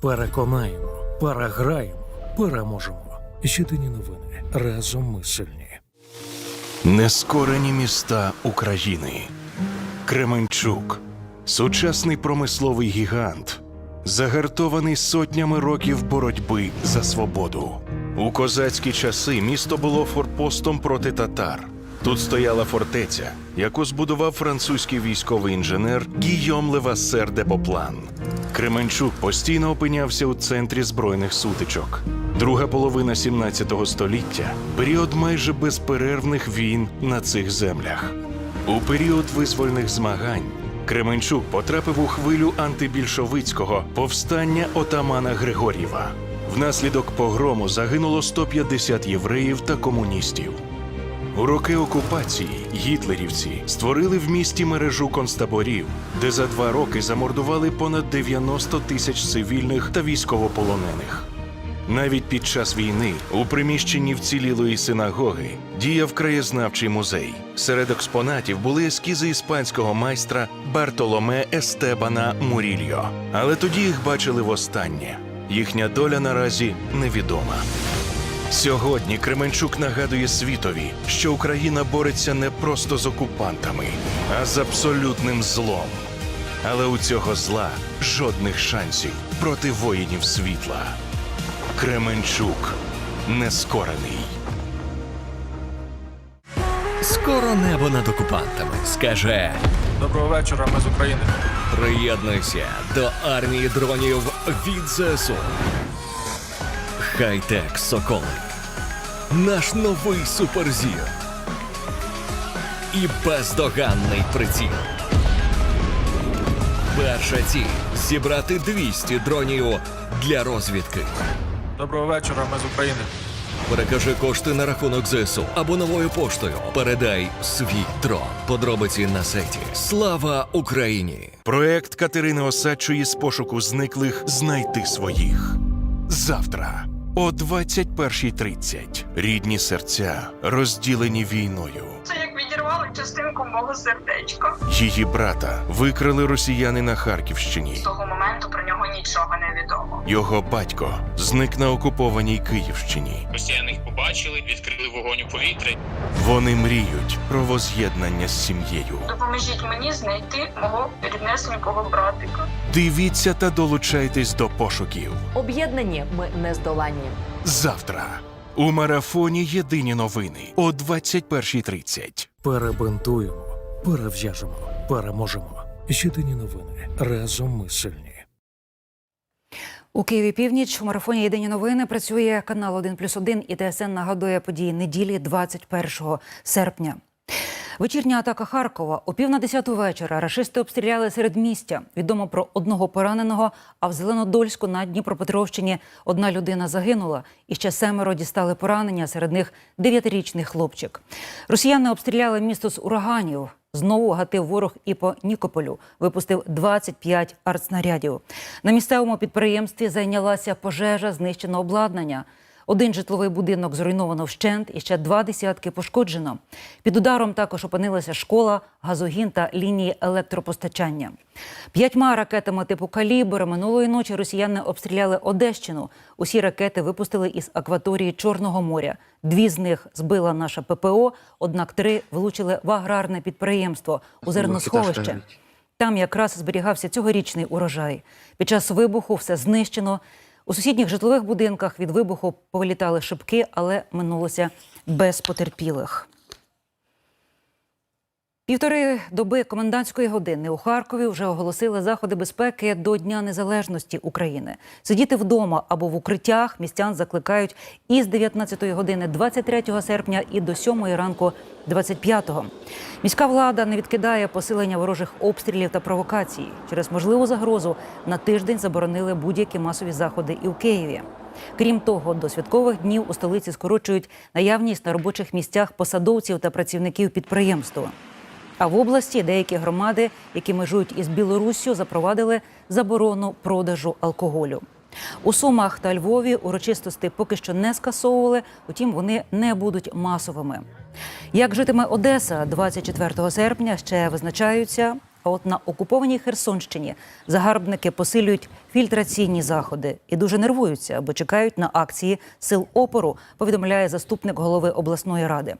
Переконаємо, переграємо, переможемо. Єдині новини. Разом ми сильні. Нескорені міста України. Кременчук сучасний промисловий гігант, загартований сотнями років боротьби за свободу. У козацькі часи місто було форпостом проти татар. Тут стояла фортеця, яку збудував французький військовий інженер Гійом Левасер де Поплан. Кременчук постійно опинявся у центрі збройних сутичок. Друга половина 17 століття період майже безперервних війн на цих землях. У період визвольних змагань Кременчук потрапив у хвилю антибільшовицького повстання отамана Григорєва. Внаслідок погрому загинуло 150 євреїв та комуністів. У роки окупації гітлерівці створили в місті мережу концтаборів, де за два роки замордували понад 90 тисяч цивільних та військовополонених. Навіть під час війни у приміщенні вцілілої синагоги діяв краєзнавчий музей. Серед експонатів були ескізи іспанського майстра Бартоломе Естебана Мурільо. Але тоді їх бачили востаннє. Їхня доля наразі невідома. Сьогодні Кременчук нагадує світові, що Україна бореться не просто з окупантами, а з абсолютним злом. Але у цього зла жодних шансів проти воїнів світла. Кременчук нескорений. Скоро небо над окупантами скаже Доброго вечора, ми з України. приєднуйся до армії дронів від ЗСУ. Хай-тек Соколик. Наш новий суперзір. І бездоганний приціл. Перша ціль зібрати 200 дронів для розвідки. Доброго вечора, ми з України. Перекажи кошти на рахунок ЗСУ або новою поштою. Передай свій дрон. Подробиці на сайті. Слава Україні! Проект Катерини Осадчої з пошуку зниклих знайти своїх. Завтра о 21.30. Рідні серця розділені війною. Це як відірвали частинку мого сердечка. Її брата викрали росіяни на Харківщині. З того моменту про нього нічого не відомо. Його батько зник на окупованій Київщині. Росіяни їх побачили, відкрили вогонь у повітря. Вони мріють про воз'єднання з сім'єю. Допоможіть мені знайти мого ріднесенького братика. Дивіться та долучайтесь до пошуків. Об'єднані ми не здоланні. Завтра у марафоні Єдині новини о 21.30. Перебинтуємо, перев'яжемо, переможемо. Єдині новини. Разом ми сильні. У Києві північ у марафоні Єдині новини працює канал 1 плюс 1 і ТСН нагадує події неділі 21 серпня. Вечірня атака Харкова о пів на десяту вечора рашисти обстріляли серед містя. Відомо про одного пораненого. А в Зеленодольську на Дніпропетровщині одна людина загинула, і ще семеро дістали поранення. Серед них дев'ятирічний хлопчик. Росіяни обстріляли місто з ураганів. Знову гатив ворог і по Нікополю. Випустив 25 артснарядів. На місцевому підприємстві зайнялася пожежа, знищено обладнання. Один житловий будинок зруйновано вщент і ще два десятки пошкоджено. Під ударом також опинилася школа, газогін та лінії електропостачання. П'ятьма ракетами типу калібр минулої ночі росіяни обстріляли Одещину. Усі ракети випустили із акваторії Чорного моря. Дві з них збила наша ППО, однак три влучили в аграрне підприємство у зерносховище. Там якраз зберігався цьогорічний урожай. Під час вибуху все знищено. У сусідніх житлових будинках від вибуху повилітали шибки, але минулося без потерпілих. Півтори доби комендантської години у Харкові вже оголосили заходи безпеки до Дня Незалежності України. Сидіти вдома або в укриттях містян закликають із 19 години 23 серпня і до 7 ранку 25-го. Міська влада не відкидає посилення ворожих обстрілів та провокацій. Через можливу загрозу на тиждень заборонили будь-які масові заходи і в Києві. Крім того, до святкових днів у столиці скорочують наявність на робочих місцях посадовців та працівників підприємства. А в області деякі громади, які межують із Білоруссю, запровадили заборону продажу алкоголю. У Сумах та Львові урочистості поки що не скасовували, утім вони не будуть масовими. Як житиме Одеса 24 серпня, ще визначаються А от на окупованій Херсонщині загарбники посилюють фільтраційні заходи і дуже нервуються, бо чекають на акції сил опору. Повідомляє заступник голови обласної ради.